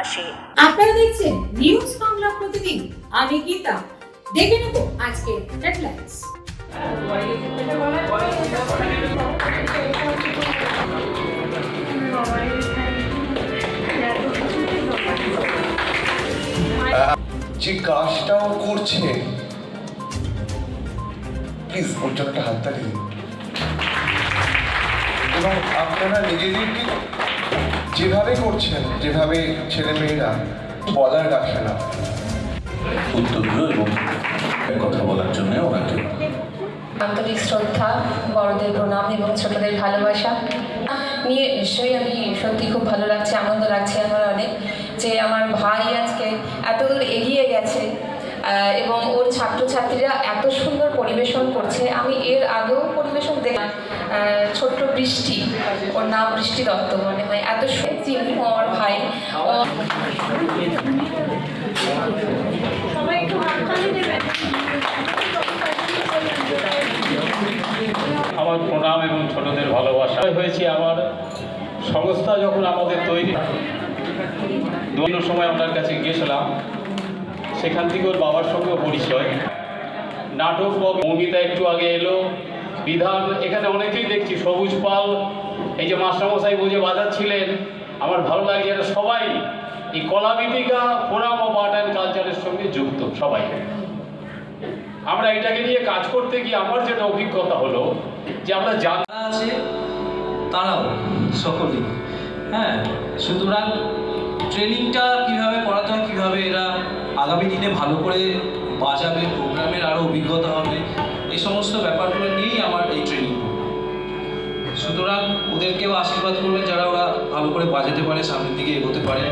ভালোবাসে আপনারা দেখছেন নিউজ বাংলা প্রতিদিন। আমি গীতা। দেখে নেব আজকে হেডলাইন্স যে কাজটাও করছে প্লিজ ওর জন্য একটা হাততালি দিন। এবং আপনারা নিজেদেরকে যেভাবে করছেন যেভাবে ছেলে মেয়েরা বলার রাখে না। উদ্যোগ্য এবং কথা বলার জন্য ওনাকে। আন্তরিক শ্রদ্ধা বড়দের প্রণাম এবং ছোটদের ভালোবাসা। নিয়ে নিশ্চয়ই আমি সত্যি খুব ভালো লাগছে আনন্দ লাগছে আমার অনেক যে আমার ভাই আজকে এত দূর এগিয়ে গেছে এবং ওর ছাত্রছাত্রীরা এত সুন্দর পরিবেশন করছে। আমি এর আগেও পরিবেশন দেখলাম আহ, ছোট্ট বৃষ্টি ওর নাম বৃষ্টি দত্ত মনে হয়। এত চিনি ও আমার ভাই। আমার প্রণাম এবং ছোটদের ভালোবাসা। হয়েছে আমার সংস্থা যখন আমাদের তৈরি দুটো সময় আপনার কাছে গিয়েছিলাম সেখান থেকে ওর বাবার সঙ্গে পরিচয়। নাটক বা মৌমিতা একটু আগে এলো। বিধান এখানে অনেকেই দেখছি সবুজ পাল এই যে মাস্টারমশাই বুঝে বাজাচ্ছিলেন, আমার ভালো লাগে এরা সবাই এই Kalabidika forum of art and কালচারের সঙ্গে যুক্ত সবাই। আমরা এটাকে নিয়ে কাজ করতে গিয়ে আমার যেটা অভিজ্ঞতা হলো যে আমরা যারা আছে, তারাও সকলেই হ্যাঁ সুতরাং ট্রেনিংটা কীভাবে করাতে হয়, কীভাবে এরা আগামী দিনে ভালো করে বাজাবে, প্রোগ্রামের আরও অভিজ্ঞতা হবে, এই সমস্ত ব্যাপারগুলো নিয়েই আমার এই ট্রেনিং সুতরাং ওদেরকেও আশীর্বাদ করবেন যারা ওরা ভালো করে বাজাতে পারে সামনের দিকে এগোতে পারে।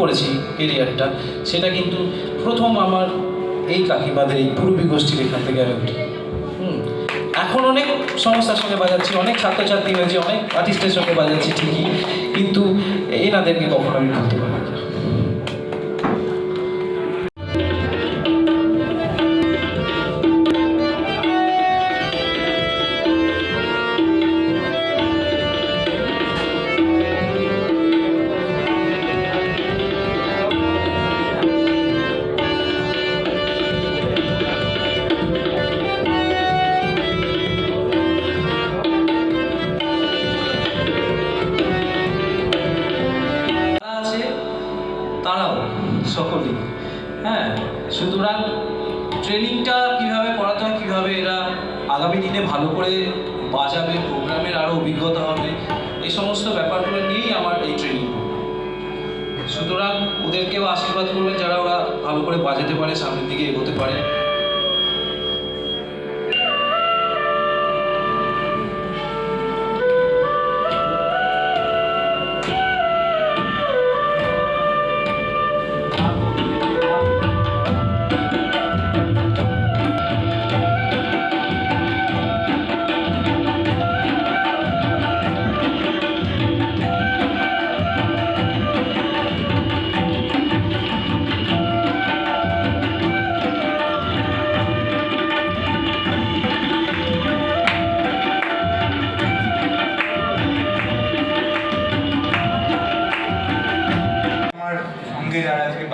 করেছি কেরিয়ারটা সেটা কিন্তু প্রথম আমার এই কাকিমাদের, এই পূর্বী গোষ্ঠীর এখান থেকে আমি উঠি। এখন অনেক সংস্থার সঙ্গে বাজাচ্ছি, অনেক ছাত্রছাত্রী হয়েছে, অনেক আর্টিস্টের সঙ্গে বাজাচ্ছি ঠিকই, কিন্তু এনাদেরকে কখনো আমি ভুলতে পারি আগামী দিনে ভালো করে বাজাবে প্রোগ্রামের আরও অভিজ্ঞতা হবে, এই সমস্ত ব্যাপারগুলো নিয়েই আমার এই ট্রেনিং সুতরাং ওদেরকেও আশীর্বাদ করবেন যারা ওরা ভালো করে বাজাতে পারে, সামনের দিকে এগোতে পারে।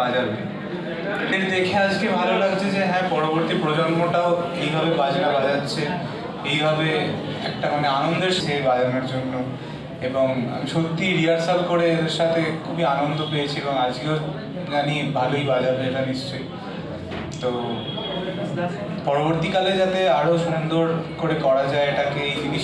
বাজাবে। এদের দেখে আজকে ভালো লাগছে যে হ্যাঁ পরবর্তী প্রজন্মটাও এইভাবে বাজনা বাজাচ্ছে, এইভাবে একটা মানে আনন্দের সে বাজানোর জন্য। এবং আমি সত্যি রিহার্সাল করে এদের সাথে খুবই আনন্দ পেয়েছি এবং আজকেও জানি ভালোই বাজাবে এটা নিশ্চয়ই। তো পরবর্তীকালে যাতে আরও সুন্দর করে করা যায় এটাকে এই জিনিস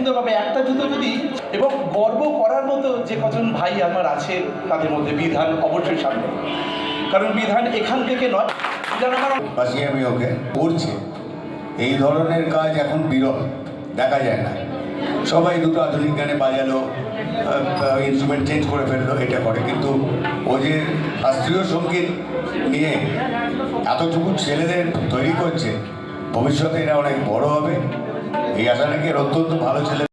সুন্দরভাবে একটা জুতো যদি এবং গর্ব করার মতো যে কজন ভাই আমার আছে, তাদের মধ্যে বিধান অবশ্যই সামনে। কারণ বিধান এখান থেকে নয় আমি ওকে করছে এই ধরনের কাজ এখন বিরল, দেখা যায় না। সবাই দুটো আধুনিক গানে বাজালো ইনস্ট্রুমেন্ট চেঞ্জ করে ফেলল, এটা করে। কিন্তু ও যে শাস্ত্রীয় সংগীত নিয়ে এতটুকু ছেলেদের তৈরি করছে, ভবিষ্যতে এরা অনেক বড় হবে। এই আশা নাকি অত্যন্ত ভালো ছেলে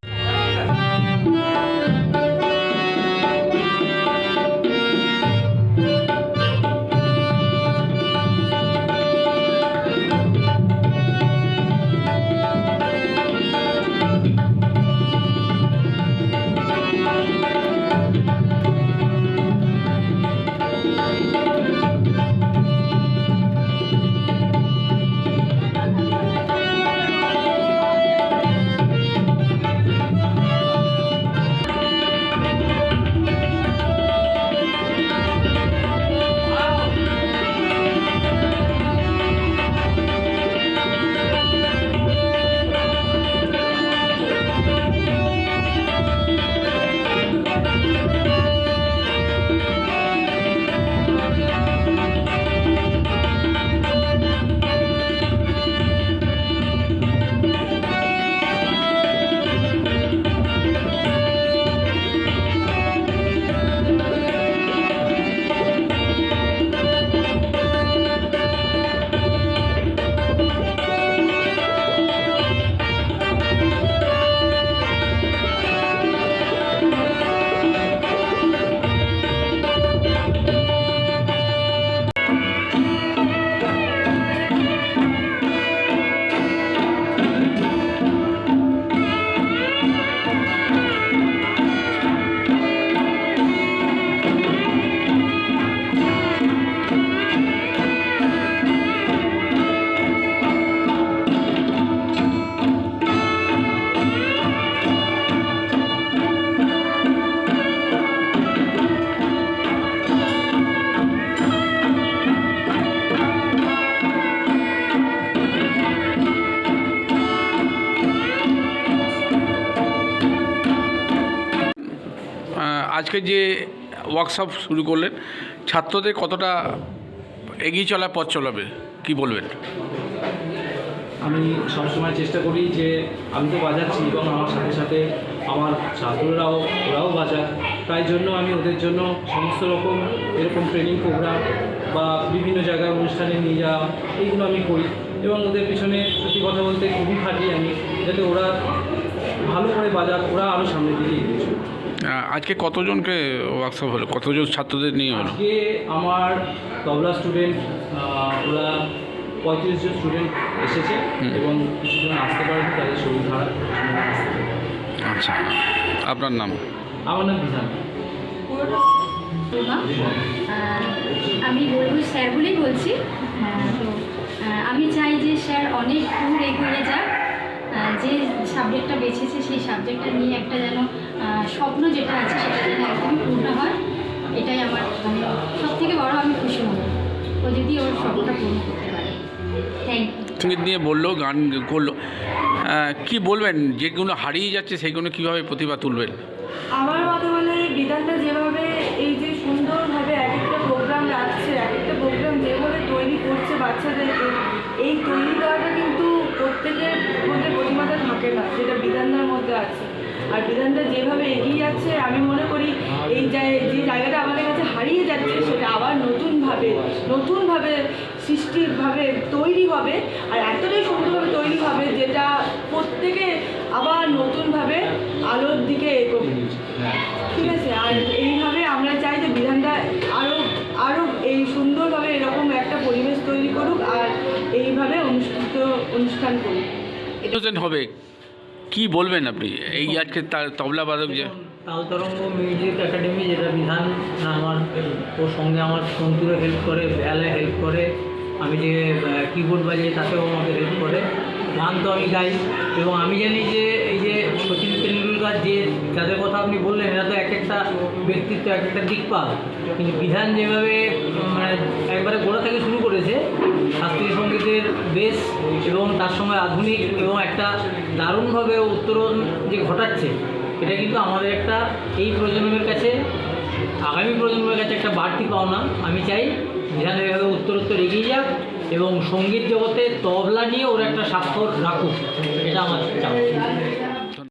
আজকে যে ওয়ার্কশপ শুরু করলেন, ছাত্রদের কতটা এগিয়ে চলার পথ চলাবে? কি বলবেন? আমি সবসময় চেষ্টা করি যে আমি তো বাজাচ্ছি, এবং আমার সাথে সাথে আমার ছাত্ররাও, ওরাও বাজাক। তাই জন্য আমি ওদের জন্য সমস্ত রকম এরকম ট্রেনিং প্রোগ্রাম বা বিভিন্ন জায়গায় অনুষ্ঠানে নিয়ে যাওয়া, এইগুলো আমি করি। এবং ওদের পিছনে সত্যি কথা বলতে খুবই খাটি আমি, যাতে ওরা ভালো করে বাজার ওরা আরও সামনের দিকে এগিয়ে চলুক। আহ, আজকে কতজনকে ওয়ার্কশপ হলো? কতজন ছাত্রদের নিয়ে হলো? আজকে আমার তবলা স্টুডেন্ট ওরা পঁয়ত্রিশ জন স্টুডেন্ট এসেছে এবং কিছুজন আসতে পারেনি তাদের শরীর খারাপ আচ্ছা আপনার নাম? আমার নাম বিধান। আমি বলব স্যার বলেই বলছি। তো আমি চাই যে স্যার অনেক দূর এগিয়ে যাক। যে সাবজেক্টটা বেছেছে সেই সাবজেক্টটা নিয়ে একটা যেন স্বপ্ন যেটা আছে সেটা যেন একদমই পূর্ণ হয় এটাই আমার মানে সব থেকে বড় আমি খুশি হব ও যদি ওর স্বপ্নটা পূর্ণ করতে পারে। থ্যাংক ইউ সংগীত নিয়ে বলল গান করল। কি বলবেন? যেগুলো হারিয়ে যাচ্ছে সেইগুলো কীভাবে প্রতিভা তুলবেন? আমার মতে বলে বিধানটা যেভাবে এই যে সুন্দরভাবে এক একটা প্রোগ্রাম রাখছে এক একটা প্রোগ্রাম যেভাবে তৈরি করছে বাচ্চাদেরকে এই তৈরি করাটা কিন্তু প্রত্যেকের মধ্যে প্রতিমাটা থাকে না যেটা বিধানটার মধ্যে আছে। আর বিধানটা যেভাবে এগিয়ে যাচ্ছে আমি মনে করি এই যে জায়গাটা আমাদের কাছে হারিয়ে যাচ্ছে সেটা আবার নতুনভাবে নতুনভাবে সৃষ্টিভাবে তৈরি হবে আর এতটাই সুন্দরভাবে তৈরি হবে যেটা প্রত্যেকে আবার নতুনভাবে আলোর দিকে এগোবে। ঠিক আছে? আর এইভাবে হবে। কি বলবেন আপনি? এই আজকে তবলা বাদক যে তাল তরঙ্গ মিউজিক একাডেমি যেটা বিধান আমার, ওর সঙ্গে আমার সন্তুরে হেল্প করে বেহালে হেল্প করে, আমি যে কিবোর্ড বাজাই তাতেও আমাকে হেল্প করে। গান তো আমি গাই, এবং আমি জানি যে, এই যে সচিন তেন্ডুলকার যে, যাদের কথা আপনি বললেন, এরা তো এক একটা ব্যক্তিত্ব, এক একটা দিকপাল কিন্তু বিধান যেভাবে মানে একবারে গোড়া শাস্ত্রীয় সঙ্গীতের বেশ এবং তার সঙ্গে আধুনিক এবং একটা দারুণভাবে উত্তরণ যে ঘটাচ্ছে, এটা কিন্তু আমাদের একটা এই প্রজন্মের কাছে, আগামী প্রজন্মের কাছে একটা বাড়তি পাওনা। আমি চাই যেখানে এভাবে উত্তরোত্তর এগিয়ে যাক এবং সংগীত জগতে তবলা নিয়ে ওর একটা স্বাক্ষর রাখুক, এটা আমার চাওয়া।